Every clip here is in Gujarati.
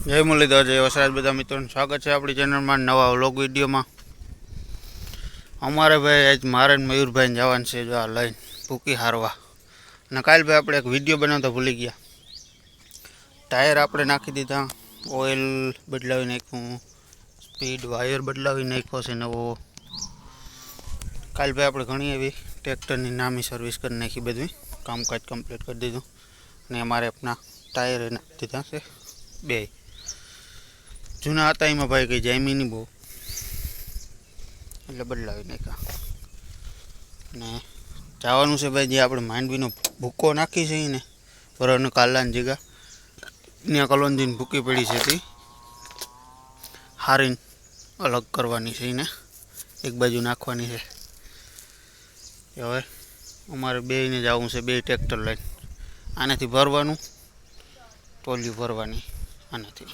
જય મુરલીધર, જય વસરાજ બધા મિત્રોનું સ્વાગત છે આપણી ચેનલમાં નવા વ્લોગ વિડીયોમાં. અમારે ભાઈ આજ મારે મયુરભાઈને જવાનું છે જો આ લઈને ભૂકી હારવા. અને કાલ ભાઈ આપણે એક વીડિયો બનાવતા ભૂલી ગયા. ટાયર આપણે નાખી દીધા, ઓઇલ બદલાવી નાખ્યું, સ્પીડ વાયર બદલાવી નાખ્યો છે નવો. કાલ ભાઈ આપણે ઘણી એવી ટ્રેક્ટરની નામી સર્વિસ કરી નાખી બધી. કામકાજ કમ્પ્લીટ કરી દીધું. અને અમારે આપણા ટાયર નાખી દીધા છે બે. જૂના હતા એમાં ભાઈ કંઈ જામી નહીં બહુ. એટલે બદલાવી નાખ્યા. ને જવાનું છે ભાઈ જે આપણે માંડવીનો ભૂકો નાખી છે ને બરાબર કાલાન જગા. ત્યાં કલોંજીને ભૂકી પડી છે તે. હારીને અલગ કરવાની છે એને. એક બાજુ નાખવાની છે. હવે અમારે બેને જવું છે બે ટ્રેક્ટર લઈને. આનાથી ભરવાનું ટોલી ભરવાની આનાથી.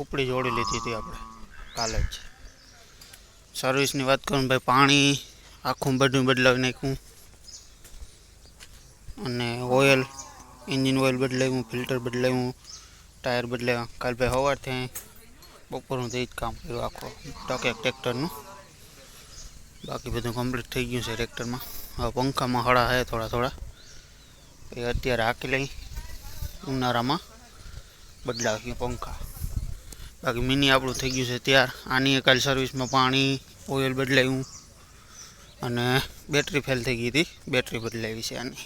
ઉપડી જોડી લીધી હતી આપણે, કાલે જ. સર્વિસની વાત કરું ભાઈ, પાણી આખું બધું બદલાવી નાખ્યું. અને ઓઇલ એન્જિન ઓઇલ બદલાવ્યું ફિલ્ટર બદલાવ્યું ટાયર બદલાવ્યા. કાલ ભાઈ સવારથી બપોરનું તે જ કામ કર્યું આખો. ટકે ટ્રેક્ટરનું બાકી બધું કમ્પ્લીટ થઈ ગયું છે ટ્રેક્ટરમાં હવે પંખામાં હળા છે થોડા થોડા. એ અત્યારે હાકી લઈ. ઉનાળામાં બદલાવ્યું પંખા. બાકી મિની આપણું થઈ ગયું છે ત્યાર. આની કાલ સર્વિસમાં પાણી ઓઇલ બદલાવ્યું અને બેટરી ફેલ થઈ ગઈ હતી. બેટરી બદલાવી છે આની.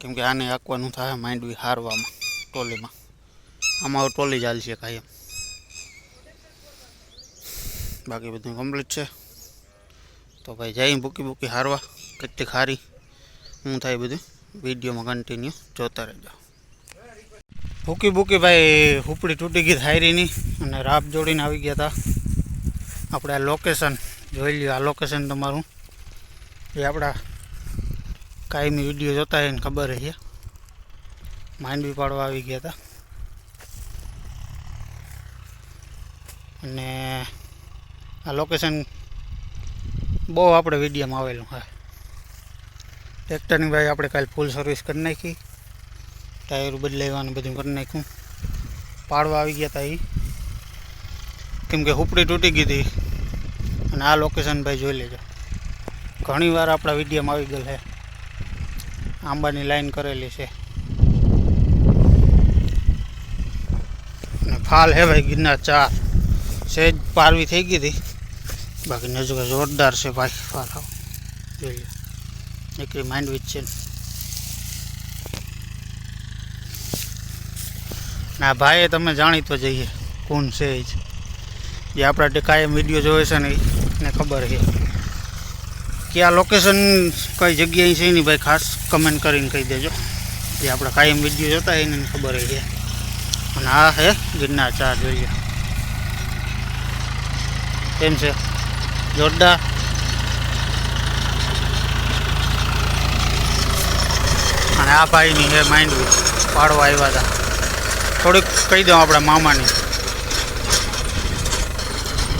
કેમ કે આને આંકવાનું થાય માંડવી હારવામાં, ટોલીમાં. આમાં ટોલી ચાલશે કાંઈ બાકી બધું કમ્પ્લીટ છે. તો ભાઈ જઈ બૂકી બૂકી હારવા. કેટલી હારી. હું થાય બધું? વિડીયોમાં કન્ટિન્યુ જોતા રહેજો. ભૂકી ભૂકી ભાઈ હુપડી તૂટી ગઈ થાયરીની અને રાપ જોડીને આવી ગયા હતા આપણે આ લોકેશન જોઈ લ્યો, આ લોકેશન તમારું. એ આપણા કાયમી વીડિયો જોતા એને ખબર છે માંડવી પાડવા આવી ગયા હતા અને આ લોકેશન બહુ આપણે વિડીયોમાં આવેલું, હા. ટ્રેક્ટરની ભાઈ આપણે કાલે ફૂલ સર્વિસ કરી નાખી. ટાયર બદલાવવાનું બધું કરી નાખ્યું. પાડવા આવી ગયા હતા એ કેમ કે હુપડી તૂટી ગઈ હતી અને આ લોકેશન ભાઈ જોઈ લેજો. ઘણીવાર આપણા વિડીયોમાં આવી ગયેલ છે. આંબાની લાઈન કરેલી છે. અને ફાલ હે ભાઈ ગિરનાર ચાર. સેજ પારવી થઈ ગઈ હતી બાકી નજર જોરદાર છે ભાઈ ફાલ જોઈ લો નીકળી માઇન્ડ વિચ છે ના, ભાઈએ તમે જાણી તો જઈએ કોણ છે એ જે. આપણા કાયમ વીડિયો જોવે છે ને ખબર છે. કે આ લોકેશન કઈ જગ્યાએ છે એની ભાઈ ખાસ કમેન્ટ કરીને કહી દેજો. જે આપણા કાયમ વીડિયો જોતા એને ખબર છે. અને આ હે ગિરનાર ચાર જોઈએ કેમ છે? જોરદાર? અને આ ભાઈની હે માઇન્ડ પાડવા આવ્યા હતા. થોડીક કહી દઉં આપણા મામાની.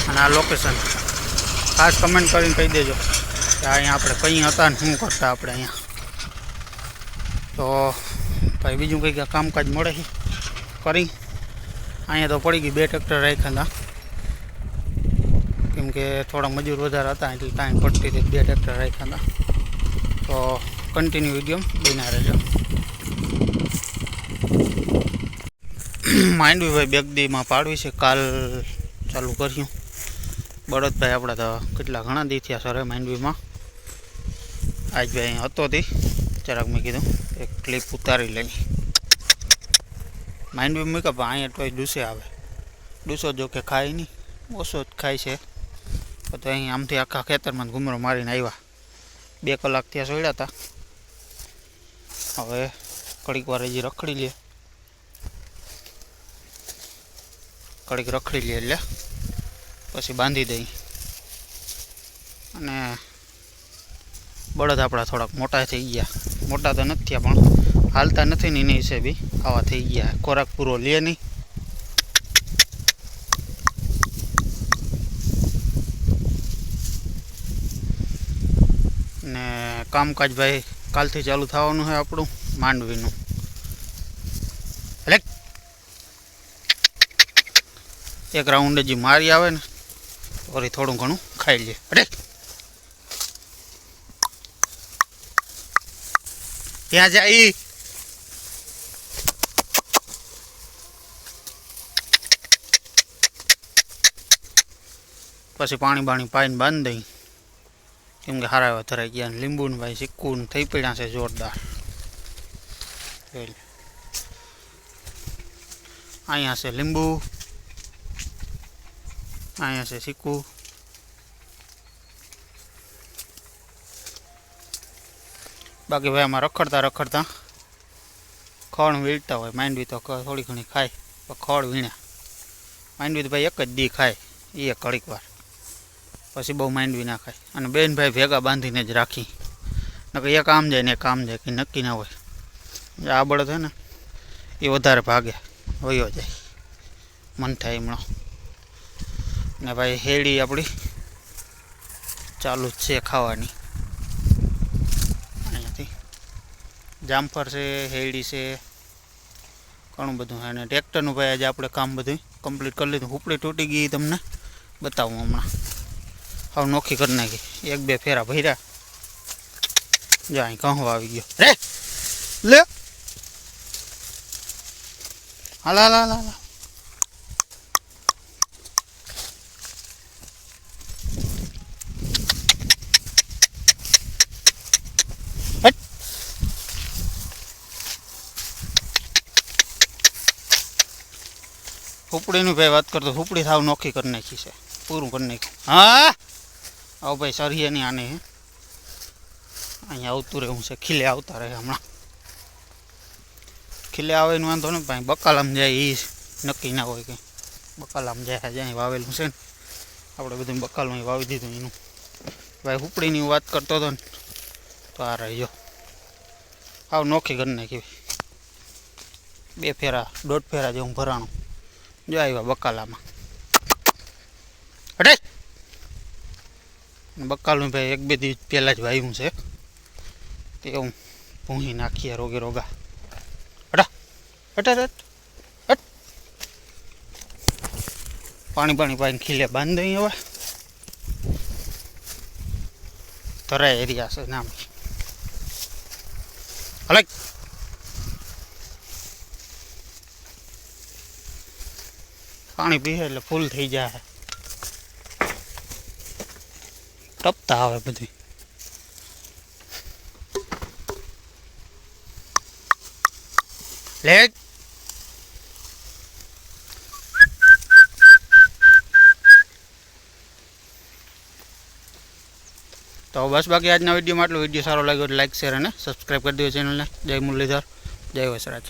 અને આ લોકેશન ખાસ કમેન્ટ કરીને કહી દેજો કે અહીંયા આપણે કઈ હતા ને શું કરતા આપણે અહીંયા. તો ભાઈ બીજું કંઈક કામકાજ મળે છે? કરી. અહીંયા તો પડી ગઈ બે ટ્રેક્ટર રાખ્યા હતા. કેમ કે થોડા મજૂર વધારે હતા, એટલે કાંઈ પડતી બે ટ્રેક્ટર રાખ્યા હતા. તો કન્ટિન્યુ વીડિયો બના રહેજો. માંડવી ભાઈ બેગદીમાં પાડવી છે. કાલ ચાલુ કર્યું. બળદભાઈ આપણા તો કેટલા ઘણા દી થયા સરે માંડવીમાં. આજ ભાઈ હતો હતી જરાક મેં કીધું, એક ક્લિપ ઉતારી લઈ. માંડવી મૂક્યા પણ અહીંયા તો ડૂસે આવે. ડૂસો જો કે ખાય નહીં. ઓછો જ ખાય છે. તો અહીં આમથી આખા ખેતરમાં ઘૂમરો મારીને આવ્યા બે કલાક ત્યાં સોડ્યા હતા હવે કડીક વાર હજી રખડી લે. કડીક રખડી લે એટલે પછી બાંધી દઈ. અને બળદ આપણા થોડાક મોટા થઈ ગયા. મોટા તો નથી થયા, પણ હાલતા નથી ને એની હિસાબે આવા થઈ ગયા. ખોરાક પૂરો લે નહીં. ને કામકાજ ભાઈ કાલથી ચાલુ થવાનું છે આપણું માંડવીનું. એક રાઉન્ડ જે મારી આવે ને તો વળી થોડું ઘણું ખાઈ લે. અરે ત્યાં જાય. પછી પાણી બાણી પાઈને બાંધી દઈ. કેમ કે હારા એવા ધરાઈ ગયા ને લીંબુ ને ભાઈ સિક્કું ને થઈ પડ્યા છે જોરદાર. જોઈ લે. અહીંયા છે લીંબુ. અહીંયા છે સિક્કું બાકી ભાઈ આમાં રખડતા રખડતા ખડ વીણતા હોય. માંડવી તો થોડી ઘણી ખાય, પણ ખડ વીણ્યા. માંડવી તો ભાઈ એક જ દી ખાય એ ઘડીક વાર. પછી બહુ માંડવી ના ખાય. અને બેન ભાઈ ભેગા બાંધીને જ રાખી. નકર એક આમ જાય ને એક આમ જાય, કંઈ નક્કી ના હોય. આ બળદ છે ને એ વધારે ભાગે, વયો જાય. મન થાય એમણો. ને ભાઈ હેડી આપણી ચાલુ જ છે ખાવાની. અહીંયાથી જામફર છે હેડી છે, ઘણું બધું અને ટ્રેક્ટરનું ભાઈ આજે આપણે કામ બધું કમ્પ્લીટ કરી લીધું. ઉપડી તૂટી ગઈ તમને બતાવું હમણાં. હવે નોખી કરી નાખી. એક બે ફેરા ભર્યા. જો અહીં કહો આવી ગયો. રે! લે! હાલા હાલા, હાલ. ફૂપડીની ભાઈ વાત કરતો ફૂપડી સાવ નોખી કરી નાખી છે. પૂરું કરી નાખ્યું. હા? આવો ભાઈ સરીએ નહીં આને. અહીંયા આવતું રહેવું છે, ખીલે આવતા રહે હમણાં. ખીલે આવે એનું વાંધો નહીં ભાઈ બકાલામ જાય એ નક્કી ના હોય કંઈ બકાલામ જાય જ્યાં વાવેલું છે ને. આપણે બધું બકાલું વાવી દીધું એનું. ભાઈ હુપડીની વાત કરતો હતો ને, તો આ રહ્યો આવ નોખી કરી નાખી બે ફેરા, દોઢ ફેરા જેવું ભરાણું. જો આવ્યા બકાલામાં. અટે બકાલું ભાઈ એક બે દિવસ પહેલાં જ વાયું છે. તે હું ભૂંહી નાખીએ રોગે રોગા. અટા અટા હટ પાણી પાણી પાણી ખીલે બાંધ દઈ હવે. તરાય એરિયા છે નામ. હલે પાણી પીએ એટલે ફૂલ થઈ જાય. ટપતા આવે બધું. લે તો બસ બાકી આજના વિડીયોમાં આટલો. વીડિયો સારો લાગ્યો તો લાઈક શેર અને સબસ્ક્રાઈબ કરી દો ચેનલને જય મુરલીધર. જય વસરાજ.